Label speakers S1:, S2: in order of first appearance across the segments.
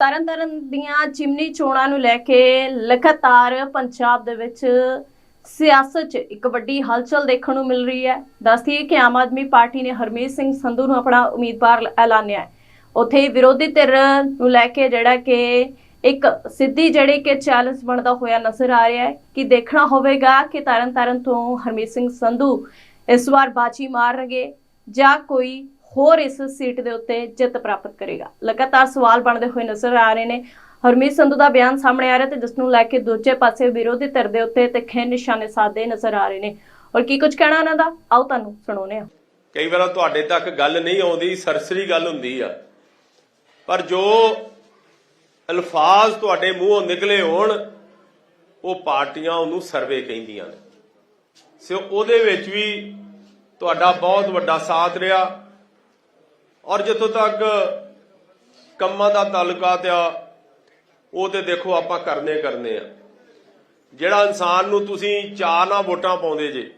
S1: ਤਰਨਤਾਰਨ ਦੀਆਂ ਜਿਮਨੀ ਚੋਣਾਂ ਨੂੰ ਲੈ ਕੇ ਲਗਾਤਾਰ ਪੰਜਾਬ ਦੇ ਵਿੱਚ ਸਿਆਸਤ 'ਚ ਇੱਕ ਵੱਡੀ ਹਲਚਲ ਦੇਖਣ ਨੂੰ ਮਿਲ ਰਹੀ ਹੈ। ਦੱਸਦੀਏ ਕਿ ਆਮ ਆਦਮੀ ਪਾਰਟੀ ਨੇ ਹਰਮੀਤ ਸਿੰਘ ਸੰਧੂ ਨੂੰ ਆਪਣਾ ਉਮੀਦਵਾਰ ਐਲਾਨਿਆ ਹੈ। ਉੱਥੇ ਵਿਰੋਧੀ ਧਿਰ ਨੂੰ ਲੈ ਕੇ ਜਿਹੜਾ ਕਿ ਇੱਕ ਸਿੱਧੀ ਜਿਹੜੀ ਕਿ ਚੈਲੰਜ ਬਣਦਾ ਹੋਇਆ ਨਜ਼ਰ ਆ ਰਿਹਾ ਹੈ ਕਿ ਦੇਖਣਾ ਹੋਵੇਗਾ ਕਿ ਤਰਨਤਾਰਨ ਤੋਂ ਹਰਮੀਤ ਸਿੰਘ ਸੰਧੂ ਇਸ ਵਾਰ ਬਾਜੀ ਮਾਰਨਗੇ ਜਾਂ ਕੋਈ ਹੋਰ ਇਸ ਸੀਟ ਦੇ ਉੱਤੇ ਜਿੱਤ ਪ੍ਰਾਪਤ ਕਰੇਗਾ। ਲਗਾਤਾਰ ਸਵਾਲ ਬਣਦੇ ਹੋਏ ਨਜ਼ਰ ਆ ਰਹੇ ਨੇ। ਹਰਮੀਤ ਸੰਧੂ ਦਾ ਬਿਆਨ ਸਾਹਮਣੇ ਆ ਰਿਹਾ ਤੇ ਜਿਸ ਨੂੰ ਲੈ ਕੇ ਦੂਜੇ ਪਾਸੇ ਵਿਰੋਧੀ ਧਿਰ ਦੇ ਉੱਤੇ ਤੇ ਨਿਸ਼ਾਨੇ ਸਾਧੇ ਨਜ਼ਰ ਆ ਰਹੇ ਨੇ। ਔਰ ਕੀ ਕੁਝ ਕਹਿਣਾ ਉਹਨਾਂ ਦਾ? ਆਓ ਤੁਹਾਨੂੰ ਸੁਣਾਉਂਦੇ ਹਾਂ।
S2: ਕਈ ਵਾਰ ਤੁਹਾਡੇ ਤੱਕ ਗੱਲ ਨਹੀਂ ਆਉਂਦੀ, ਸਰਸਰੀ ਗੱਲ ਹੁੰਦੀ ਆ। ਪਰ ਜੋ ਅਲਫਾਜ਼ ਤੁਹਾਡੇ ਮੂੰਹੋਂ ਨਿਕਲੇ ਹੋਣ, ਉਹ ਪਾਰਟੀਆਂ ਉਹਨੂੰ ਸਰਵੇ ਕਹਿੰਦੀਆਂ ਨੇ। ਸੋ ਉਹਦੇ ਵਿੱਚ ਵੀ ਤੁਹਾਡਾ ਬਹੁਤ ਵੱਡਾ ਸਾਥ ਰਿਹਾ। ਔਰ ਜਿੱਥੋਂ ਤੱਕ ਕੰਮਾਂ ਦਾ ਤਾਲੁਕਾਤ ਆ ਉਹ ਤੇ ਦੇਖੋ ਆਪਾਂ ਕਰਨੇ ਕਰਨੇ ਆ। ਜਿਹੜਾ ਇਨਸਾਨ ਨੂੰ ਤੁਸੀਂ ਚਾਹ ਨਾਲ ਵੋਟਾਂ ਪਾਉਂਦੇ ਜੇ,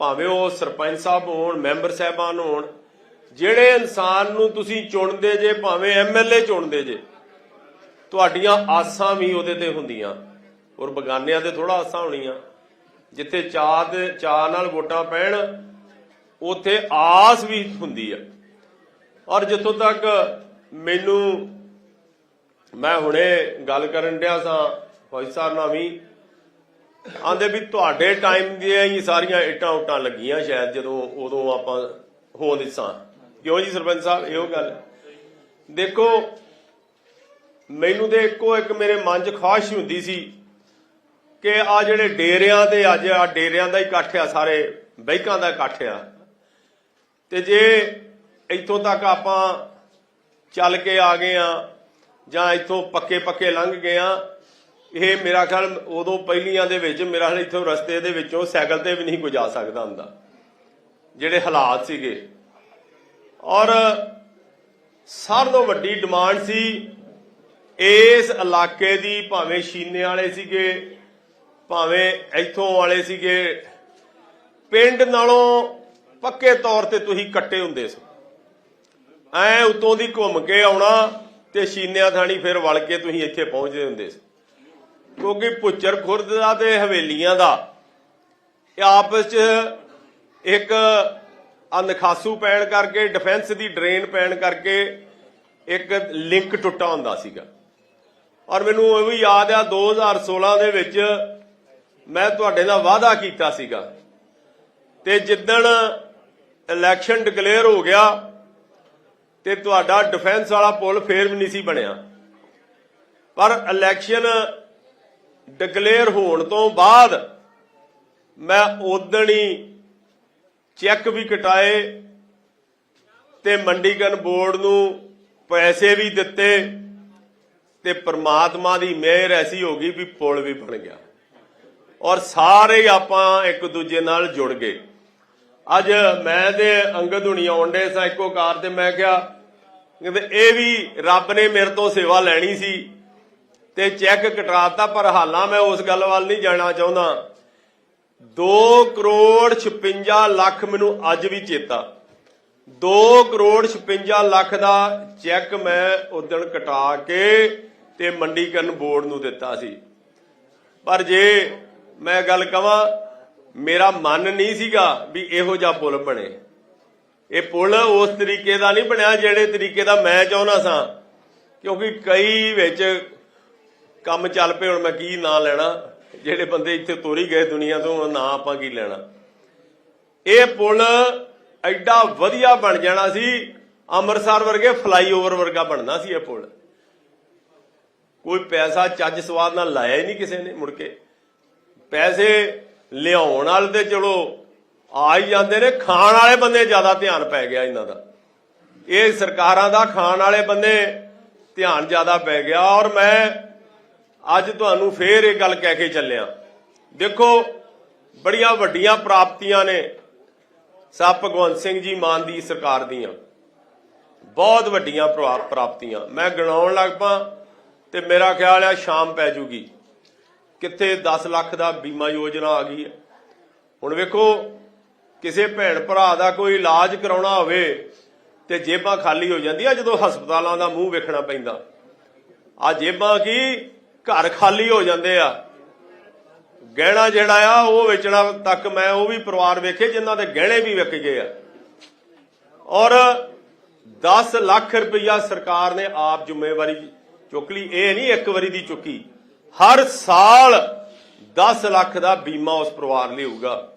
S2: ਭਾਵੇਂ ਉਹ ਸਰਪੰਚ ਸਾਹਿਬ ਹੋਣ, ਮੈਂਬਰ ਸਾਹਿਬਾਨ ਹੋਣ, ਜਿਹੜੇ ਇਨਸਾਨ ਨੂੰ ਤੁਸੀਂ ਚੁਣਦੇ ਜੇ, ਭਾਵੇਂ ਐਮਐਲਏ ਚੁਣਦੇ ਜੇ, ਤੁਹਾਡੀਆਂ ਆਸਾਂ ਵੀ ਉਹਦੇ ਤੇ ਹੁੰਦੀਆਂ। ਔਰ ਬਗਾਨਿਆਂ ਤੇ ਥੋੜਾ ਆਸਾਂ ਹੋਣੀਆਂ। ਜਿੱਥੇ ਚਾਹ ਦੇ ਚਾਹ ਨਾਲ ਵੋਟਾਂ ਪੈਣ, ਉੱਥੇ ਆਸ ਵੀ ਹੁੰਦੀ ਆ। ਔਰ ਜਿੱਥੋਂ ਤੱਕ ਮੈਨੂੰ ਮੈਂ ਹੁਣੇ ਗੱਲ ਕਰਨ ਡਿਆ ਸਾਂ, ਫੌਜੀ ਸਾਹਿਬ ਨਾਲ ਵੀ ਆਂਦੇ ਵੀ ਤੁਹਾਡੇ ਟਾਈਮ ਦੀਆਂ ਹੀ ਸਾਰੀਆਂ ਇੱਟਾਂ ਉਟਾਂ ਲੱਗੀਆਂ ਸ਼ਾਇਦ ਜਦੋਂ ਉਦੋਂ ਆਪਾਂ ਹੋਂਦ ਸਾਂ ਕਿਉਂ ਜੀ ਸਰਪੰਚ ਸਾਹਿਬ, ਇਹੋ ਗੱਲ? ਦੇਖੋ, ਮੈਨੂੰ ਤੇ ਇੱਕੋ ਇੱਕ ਮੇਰੇ ਮਨ 'ਚ ਖਾਸ਼ ਹੁੰਦੀ ਸੀ ਕਿ ਆ ਜਿਹੜੇ ਡੇਰਿਆਂ ਤੇ ਅੱਜ ਆ ਡੇਰਿਆਂ ਦਾ ਹੀ ਇਕੱਠ ਆ, ਸਾਰੇ ਬੈਂਕਾਂ ਦਾ ਇਕੱਠ ਆ। ਤੇ ਜੇ ਇੱਥੋਂ ਤੱਕ ਆਪਾਂ ਚੱਲ ਕੇ ਆ ਗਏ ਆ ਜਾਂ ਇੱਥੋਂ ਪੱਕੇ ਪੱਕੇ ਲੰਘ ਗਏ ਆ ਇਹ ਮੇਰਾ ਖਿਆਲ ਉਦੋਂ ਪਹਿਲੀਆਂ ਦੇ ਵਿੱਚ, ਮੇਰਾ ਖਿਆਲ ਇੱਥੋਂ ਰਸਤੇ ਦੇ ਵਿੱਚੋਂ ਸਾਈਕਲ ਤੇ ਵੀ ਨਹੀਂ ਕੋਈ ਜਾ ਸਕਦਾ ਹੁੰਦਾ। ਜਿਹੜੇ ਹਾਲਾਤ ਸੀਗੇ। ਔਰ ਸਾਰ ਤੋਂ ਵੱਡੀ ਡਿਮਾਂਡ ਸੀ ਇਸ ਇਲਾਕੇ ਦੀ, ਭਾਵੇਂ ਸ਼ੀਨੇ ਵਾਲੇ ਸੀਗੇ, ਭਾਵੇਂ ਇੱਥੋਂ ਵਾਲੇ ਸੀਗੇ। ਪਿੰਡ ਨਾਲੋਂ ਪੱਕੇ ਤੌਰ ਤੇ ਤੁਸੀਂ ਕੱਟੇ ਹੁੰਦੇ ਸੀ। ਐ ਉਤੋਂ ਦੀ ਘੁੰਮ ਕੇ ਆਉਣਾ ਤੇ ਸ਼ੀਨਿਆਂ ਥਾਣੀ ਫਿਰ ਵਲ ਕੇ ਤੁਸੀਂ ਇੱਥੇ ਪਹੁੰਚਦੇ ਹੁੰਦੇ ਸੀ। ਕਿਉਂਕਿ ਪੁੱਚਰ ਖੁਰਦ ਦਾ ਤੇ ਹਵੇਲੀਆਂ ਦਾ, ਇਹ ਆਪਸ ਚ ਇੱਕ ਅਨਖਾਸੂ ਪੈਣ ਕਰਕੇ ਡਿਫੈਂਸ ਦੀ ਡਰੇਨ ਪੈਣ ਕਰਕੇ ਇੱਕ ਲਿੰਕ ਟੁੱਟਾ ਹੁੰਦਾ ਸੀਗਾ। ਔਰ ਮੈਨੂੰ ਇਹ ਵੀ ਯਾਦ ਆ 2016 ਦੇ ਵਿੱਚ ਮੈਂ ਤੁਹਾਡੇ ਨਾਲ ਵਾਅਦਾ ਕੀਤਾ ਸੀਗਾ। ਤੇ ਜਿੱਦਣ ਇਲੈਕਸ਼ਨ ਡਿਕਲੇਅਰ ਹੋ ਗਿਆ ਤੇ ਤੁਹਾਡਾ ਡਿਫੈਂਸ ਵਾਲਾ ਪੁਲ ਫੇਰ ਵੀ ਨਹੀਂ ਸੀ ਬਣਿਆ। ਪਰ ਇਲੈਕਸ਼ਨ ਡਿਕਲੇਅਰ ਹੋਣ ਤੋਂ ਬਾਅਦ ਮੈਂ ਉਦਣ ਹੀ ਚੈੱਕ ਵੀ ਕਟਾਏ ਤੇ ਮੰਡੀਕਰਨ ਬੋਰਡ ਨੂੰ ਪੈਸੇ ਵੀ ਦਿੱਤੇ ਤੇ ਪ੍ਰਮਾਤਮਾ ਦੀ ਮਿਹਰ ਐਸੀ ਹੋ ਗਈ ਵੀ ਪੁਲ ਵੀ ਬਣ ਗਿਆ। ਔਰ ਸਾਰੇ ਆਪਾਂ ਇੱਕ ਦੂਜੇ ਨਾਲ ਜੁੜ ਗਏ। ਅੱਜ ਮੈਂ ਤੇ ਅੰਗਦ ਹੁਣੀ ਆਉਂਦੇ ਸਾਂ ਇੱਕੋ ਕਾਰ ਤੇ, ਮੈਂ ਕਿਹਾ ਕਹਿੰਦੇ, ਇਹ ਵੀ ਰੱਬ ਨੇ ਮੇਰੇ ਤੋਂ ਸੇਵਾ ਲੈਣੀ ਸੀ ਤੇ ਚੈੱਕ ਕਟਾਤਾ ਪਰ ਹਾਲਾਂ ਮੈਂ ਉਸ ਗੱਲ ਵੱਲ ਨਹੀਂ ਜਾਣਾ ਚਾਹੁੰਦਾ। 2 ਕਰੋੜ 56 ਲੱਖ ਮੈਨੂੰ ਅੱਜ ਵੀ ਚੇਤਾ। 2 ਕਰੋੜ 56 ਲੱਖ ਦਾ ਚੈੱਕ ਮੈਂ ਉਦਣ ਕਟਾ ਕੇ ਤੇ ਮੰਡੀਕਰਨ ਬੋਰਡ ਨੂੰ ਦਿੱਤਾ ਸੀ। ਪਰ ਜੇ ਮੈਂ ਗੱਲ ਕਵਾਂ ਮੇਰਾ ਮਨ ਨਹੀਂ ਸੀਗਾ ਵੀ ਇਹੋ ਜਿਹਾ ਪੁਲ ਬਣੇ। ਇਹ ਪੁਲ ਉਸ ਤਰੀਕੇ ਦਾ ਨਹੀਂ ਬਣਿਆ ਜਿਹੜੇ ਤਰੀਕੇ ਦਾ ਮੈਂ ਚਾਹੁੰਦਾ ਸਾਂ। ਕਿਉਂਕਿ ਕਈ ਵਿੱਚ ਕੰਮ ਚੱਲ ਪਏ, ਹੁਣ ਮੈਂ ਕੀ ਨਾਂ ਲੈਣਾ? ਜਿਹੜੇ ਬੰਦੇ ਇੱਥੇ ਤੋਰੀ ਗਏ ਦੁਨੀਆ ਤੋਂ ਨਾਂ ਆਪਾਂ ਕੀ ਲੈਣਾ? ਇਹ ਪੁਲ ਐਡਾ ਵਧੀਆ ਬਣ ਜਾਣਾ ਸੀ, ਅੰਮ੍ਰਿਤਸਰ ਵਰਗੇ ਫਲਾਈਓਵਰ ਵਰਗਾ ਬਣਨਾ ਸੀ ਇਹ ਪੁਲ। ਕੋਈ ਪੈਸਾ ਚੱਜ ਸਵਾਦ ਨਾਲ ਲਾਇਆ ਹੀ ਨਹੀਂ ਕਿਸੇ ਨੇ ਮੁੜ ਕੇ। ਪੈਸੇ ਲਿਆਉਣ ਵਾਲੇ ਤੇ ਚਲੋ ਆ ਹੀ ਜਾਂਦੇ ਨੇ, ਖਾਣ ਵਾਲੇ ਬੰਦੇ ਜ਼ਿਆਦਾ ਧਿਆਨ ਪੈ ਗਿਆ ਇਹਨਾਂ ਦਾ। ਇਹ ਸਰਕਾਰਾਂ ਦਾ ਖਾਣ ਵਾਲੇ ਬੰਦੇ ਧਿਆਨ ਜ਼ਿਆਦਾ ਪੈ ਗਿਆ ਔਰ ਮੈਂ ਅੱਜ ਤੁਹਾਨੂੰ ਫੇਰ ਇਹ ਗੱਲ ਕਹਿ ਕੇ ਚੱਲਿਆ। ਦੇਖੋ, ਬੜੀਆਂ ਵੱਡੀਆਂ ਪ੍ਰਾਪਤੀਆਂ ਨੇ ਸਾ ਭਗਵੰਤ ਸਿੰਘ ਜੀ ਮਾਨ ਦੀ ਸਰਕਾਰ ਦੀਆਂ। ਬਹੁਤ ਵੱਡੀਆਂ ਪ੍ਰਾ- ਪ੍ਰਾਪਤੀਆਂ ਮੈਂ ਗਿਣਾਉਣ ਲੱਗ ਪਾਂ ਤੇ ਮੇਰਾ ਖਿਆਲ ਆ ਸ਼ਾਮ ਪੈ ਜੂਗੀ। ਕਿੱਥੇ 10 ਲੱਖ ਦਾ ਬੀਮਾ ਯੋਜਨਾ ਆ ਗਈ ਹੈ। ਹੁਣ ਵੇਖੋ, ਕਿਸੇ ਭੈਣ ਭਰਾ ਦਾ ਕੋਈ ਇਲਾਜ ਕਰਾਉਣਾ ਹੋਵੇ ਤੇ ਜੇਬਾਂ ਖਾਲੀ ਹੋ ਜਾਂਦੀਆਂ ਜਦੋਂ ਹਸਪਤਾਲਾਂ ਦਾ ਮੂੰਹ ਵੇਖਣਾ ਪੈਂਦਾ। ਆ ਜੇਬਾਂ ਕੀ? ਘਰ ਖਾਲੀ ਹੋ ਜਾਂਦੇ ਆ। ਗਹਿਣਾ ਜਿਹੜਾ ਆ, ਉਹ ਵੇਚਣਾ ਤੱਕ ਮੈਂ ਉਹ ਵੀ ਪਰਿਵਾਰ ਵੇਖੇ ਜਿਨ੍ਹਾਂ ਦੇ ਗਹਿਣੇ ਵੀ ਵਿਕ ਗਏ ਆ। ਔਰ 10 ਲੱਖ ਰੁਪਇਆ ਸਰਕਾਰ ਨੇ ਆਪ ਜ਼ਿੰਮੇਵਾਰੀ ਚੁੱਕ ਲਈ। ਇਹ ਨਹੀਂ ਇੱਕ ਵਾਰੀ ਦੀ ਚੁੱਕੀ। ਹਰ ਸਾਲ 10 ਲੱਖ ਦਾ ਬੀਮਾ ਉਸ ਪਰਿਵਾਰ ਲਈ ਹੋਊਗਾ।